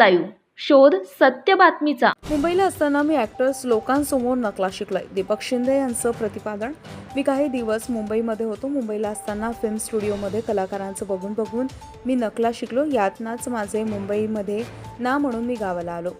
Live. शोध सत्य बातमीचा. मुंबईला असताना मी ॲक्टर्स लोकांसमोर नकला शिकलाय. दीपक शिंदे यांचं प्रतिपादन. मी काही दिवस मुंबईमध्ये होतो. मुंबईला असताना फिल्म स्टुडिओमध्ये कलाकारांचं बघून बघून मी नकला शिकलो. यातनाच माझे मुंबईमध्ये ना म्हणून मी गावाला आलो.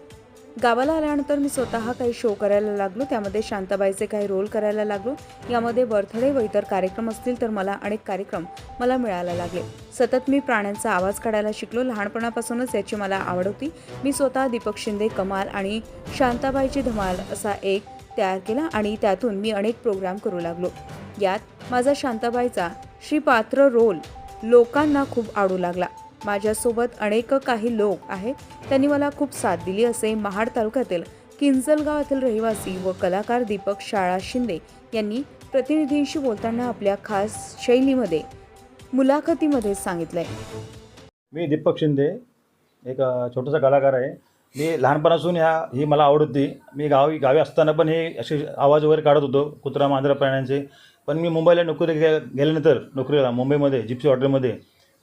गावाला आल्यानंतर मी स्वतः काही शो करायला लागलो. त्यामध्ये शांताबाईचे काही रोल करायला लागलो. यामध्ये बर्थडे व इतर कार्यक्रम असतील तर मला अनेक कार्यक्रम मला मिळायला लागले. सतत मी प्राण्यांचा आवाज काढायला शिकलो. लहानपणापासूनच याची मला आवड होती. मी स्वतः दीपक शिंदे कमाल आणि शांताबाईची धमाल असा एक तयार केला आणि त्यातून मी अनेक प्रोग्राम करू लागलो. यात माझा शांताबाईचा श्रीपात्र रोल लोकांना खूप आवडू लागला. माझ्यासोबत अनेक काही लोक आहेत. त्यांनी मला खूप साथ दिली असे महाड तालुक्यातील किंजलगाव येथील रहिवासी व कलाकार दीपक शाळा शिंदे यांनी प्रतिनिधींशी बोलताना आपल्या खास शैलीमध्ये मुलाखतीमध्ये सांगितलंय. मी दीपक शिंदे एक छोटासा कलाकार आहे. मी लहानपणापासून ह्या ही मला आवड होती. मी गावी गावी असताना पण हे असे आवाज वगैरे काढत होतो कुत्रा मांजरा प्राण्यांचे. पण मी मुंबईला नोकरी गे गेल्यानंतर नोकरीला मुंबईमध्ये जिप्सी हॉटेलमध्ये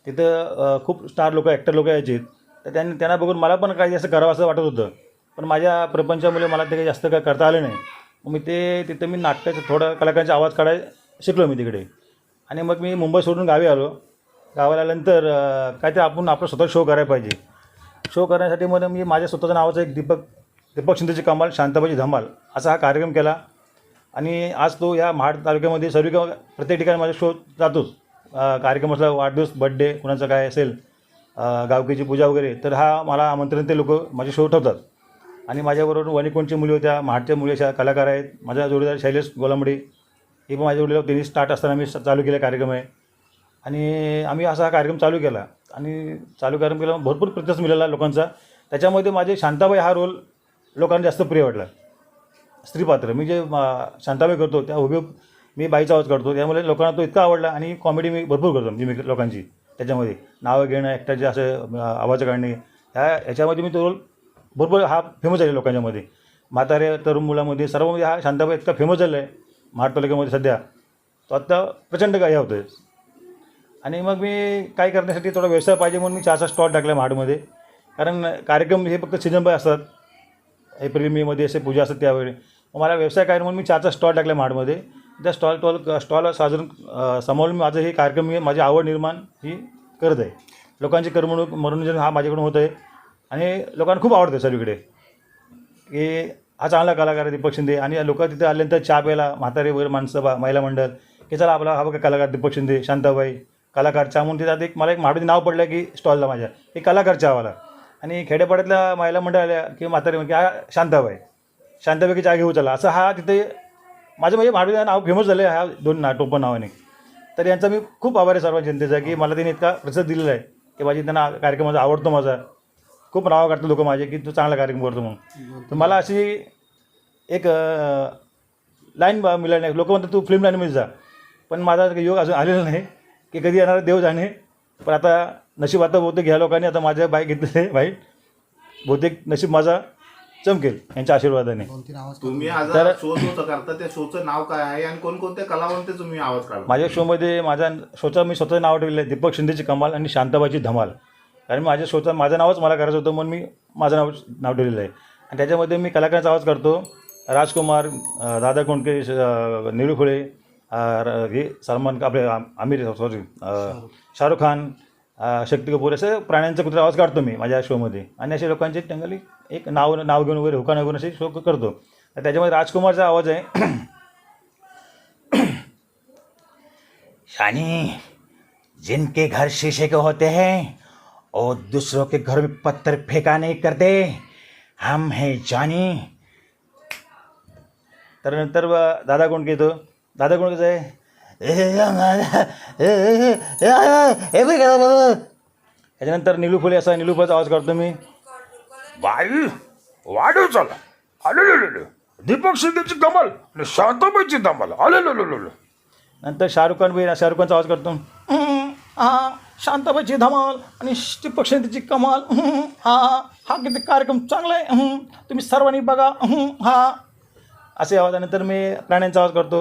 तिथं खूप स्टार लोक ॲक्टर लोक यायचे. तर त्यांनी त्यांना बघून मला पण काही असं करावं असं वाटत होतं. पण माझ्या प्रपंचामुळे मला ते काही जास्त काय करता आलं नाही. मग मी ते तिथं मी नाटकाचं थोडं कलाकारांचे आवाज काढायला शिकलो मी तिकडे. आणि मग मी मुंबई सोडून गावी आलो. गावाला आल्यानंतर काय ते आपण आपलं स्वतः शो करायला पाहिजे. शो करण्यासाठी मग मी माझ्या स्वतःचं नावाचं एक दीपक दीपक शिंदेची कमाल शांताबाजी धमाल असा हा कार्यक्रम केला. आणि आज तो या महाड तालुक्यामध्ये सर्व प्रत्येक ठिकाणी माझा शो जातोच. कार्यक्रम असला वाढदिवस बड्डे कुणाचं काय असेल गावकीची पूजा वगैरे तर हा मला आमंत्रण ते लोक माझे शो ठेवतात. आणि माझ्याबरोबर वणिकोणची मुली होत्या महाडच्या मुली अशा कलाकार आहेत माझ्या जोडीदार शैलेश गोलांबडे हे पण माझ्या जोडीला त्यांनी स्टार्ट असताना मी चालू केला कार्यक्रम आहे. आणि आम्ही असा हा कार्यक्रम चालू केला. आणि चालू कार्यक्रम केला भरपूर प्रतिसाद मिळाला लोकांचा. त्याच्यामध्ये माझे शांताबाई हा रोल लोकांना जास्त प्रिय वाटला. स्त्रीपात्र. मी जे शांताबाई करतो त्या उभी मी बाईचा आवाज करतो त्यामुळे लोकांना तो इतका आवडला आणि कॉमेडी मी भरपूर करतो मी लोकांची. त्याच्यामध्ये नावं घेणं ॲक्टरचे असं आवाज काढणे ह्या ह्याच्यामध्ये मी तो रोल भरपूर हा फेमस आहे लोकांच्यामध्ये. म्हातारे तरुण मुलामध्ये सर्वमध्ये म्हणजे हा शांताबाई इतका फेमस झाला आहे महाड तालुक्यामध्ये सध्या. तो आत्ता प्रचंड काय होतं आहे आणि मग मी काय करण्यासाठी थोडा व्यवसाय पाहिजे म्हणून मी चहाचा स्टॉल टाकला महाडमध्ये. कारण कार्यक्रम हे फक्त सीजनबाय असतात. एप्रिल मेमध्ये असे पूजा असतात त्यावेळी. मग मला व्यवसाय काय म्हणून मी चहाचा स्टॉल टाकला महाडमध्ये. त्या स्टॉल टॉल स्टॉल साजून समोरून माझं हे कार्यक्रम मी माझी आवड निर्माण ही करत आहे. लोकांची करमणूक मनोरंजन हा माझ्याकडून होत आहे. आणि लोकांना खूप आवडतं सर्वीकडे की हा चांगला कलाकार आहे दीपक शिंदे आणि लोक तिथे आल्यानंतर चहा प्यायला म्हातारे वगैरे माणसं बा महिला मंडळ की चला आपला हा बघा कलाकार दीपक शिंदे शांताबाई कलाकार चहा म्हणून तिथं एक मला एक महाडून नाव पडलं की स्टॉलला माझ्या. एक कलाकार चहावाला. आणि खेड्यापाड्यातल्या महिला मंडळ आल्या की म्हातारे म्हणजे हा शांताबाई की चहा घेऊ चला. असं हा तिथे माझं म्हणजे महाडूचं नाव फेमस झालं आहे ह्या दोन ना टोपण नावाने. तर यांचा मी खूप आभार आहे सर्व जनतेचा की मला त्यांनी इतका प्रसाद दिलेला आहे. की माझी त्यांना कार्यक्रम माझा आवडतो माझा. खूप नावं काढतो लोक माझे की तू चांगला कार्यक्रम करतो म्हणून. तर मला अशी एक लाईन मिळाली नाही. लोक म्हणतात तू फिल्म लाईनमध्ये जा. पण माझा योग अजून आलेला नाही की कधी येणार देव जाणे. पण आता नशीब आता बहुतेक ह्या लोकांनी आता माझ्या बाईक घेतलेले बाईक बहुतेक नशीब माझा चमकेल यांच्या आशीर्वादाने. तुम्ही आज तर- शो जो करता त्या शोचं नाव काय आहे आणि कोणकोणते कलावंत तुम्ही आवाज काढता माझ्या शोमध्ये माझा शोचं मी स्वतः नाव ठेवलेलं आहे दीपक शिंदेची कमाल आणि शांताबाईची धमाल. कारण माझ्या शोचं माझं नावच मला करायचं होतं म्हणून मी माझं नाव नाव ठेवलेलं आहे. आणि त्याच्यामध्ये मी कलाकारांचा आवाज करतो राजकुमार अं, दादा कोंडके श- अं, र- हे सलमान आपले आम- आमिर सॉरी शाहरुख खान शक्ती कपूर असे प्राण्यांचा कुत्रा आवाज काढतो मी माझ्या शोमध्ये आणि असे लोकांचे टंगली एक नाव नाव घेऊन वगैरे हुकाना घेऊन असे शो करतो. तर त्याच्यामध्ये राजकुमारचा आवाज आहे. यानी जिनके घर शीशे के होते हैं और दूसरों के घर में पत्थर फेंका नहीं करते हम हैं जानी। तर नंतर दादा कोंडके येतो. दादा कोंडकेचं आहे. त्याच्यानंतर निलू फुले असा निलू फुलेचा आवाज करतो मी. बाई वाढव चला. आले दीपक शिंदेची कमाल आणि शांताबाईची धमाल. आले नंतर शाहरुख खान बी शाहरुख खानचा आवाज करतो "हम्म, हा शांताबाईची धमाल आणि दीपक शिंदेची कमाल. हा हा किती कार्यक्रम चांगला आहे. तुम्ही सर्वांनी बघा. हा. असे आवाजानंतर मी प्राण्यांचा आवाज करतो